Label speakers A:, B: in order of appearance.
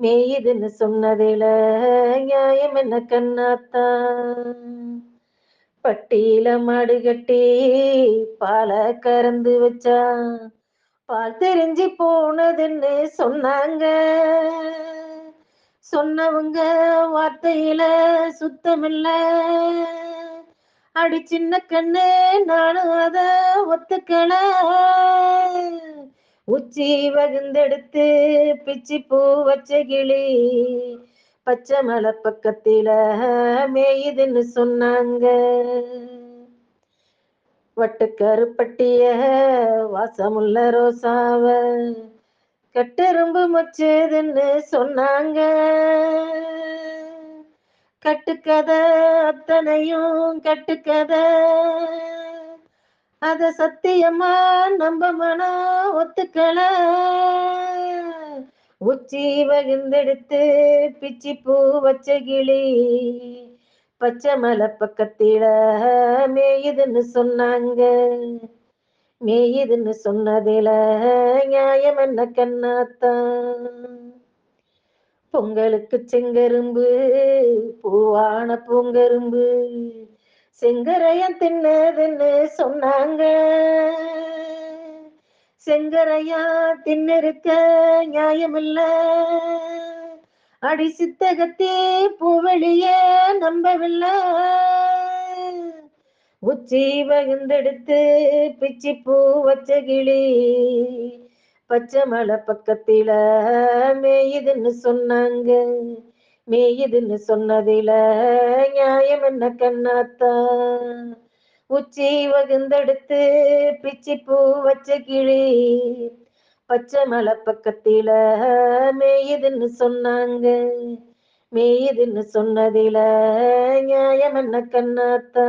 A: மேயுதுன்னு சொன்னதில நியாயம் என்ன கண்ணாத்தா? பட்டியில மாடு கட்டி பாலை கறந்து வச்சா பால் தெரிஞ்சு போனதுன்னு சொன்னாங்க. சொன்னவங்க வார்த்தையில சுத்தமில்ல. அடி சின்ன கண்ணு நானும் அத ஒத்துக்கல. உச்சி வகுந்தெடுத்து பிச்சி பூ வச்ச கிளி. பச்சை மலை பக்கத்தில மேயுதுன்னு சொன்னாங்க. வட்டுக்கருப்பட்டிய வாசமுள்ள ரோசாவ. கட்டெரும்பு மொச்சதுன்னு சொன்னாங்க. கட்டுக்கதை அத்தனையும் கட்டுக்கதை அத சத்தியமா நம்ப மனம் ஒத்துக்கல. உச்சி வகுந்தெடுத்து பிச்சி பூ வச்ச கிளி பச்சை மலை பக்கத்தில மேயுதுன்னு சொன்னாங்க. மேயுதுன்னு சொன்னதில நியாயம் என்ன கண்ணாத்தான் பொங்கலுக்கு செங்கரும்பு பூவான பூங்கரும்பு செங்கரையன் தின்னதுன்னு சொன்னாங்க. செங்கரையா தின்னிருக்க நியாயமில்ல. அடி சித்தகத்தே பூவெளிய நம்பவில்லை. உச்சி வகுந்தெடுத்து பிச்சி பூ வச்ச கிளி பச்சை மலை பக்கத்தில மேயுதுன்னு சொன்னாங்க. மேயுதுன்னு சொன்னதில நியாயம் என்ன கண்ணாத்தா? உச்சி வகுந்தெடுத்து பிச்சி பூ வச்ச கிளி பச்சை மலை பக்கத்தில மேயுதுன்னு சொன்னாங்க. மேயுதுன்னு சொன்னதில நியாயம் என்ன கண்ணாத்தா?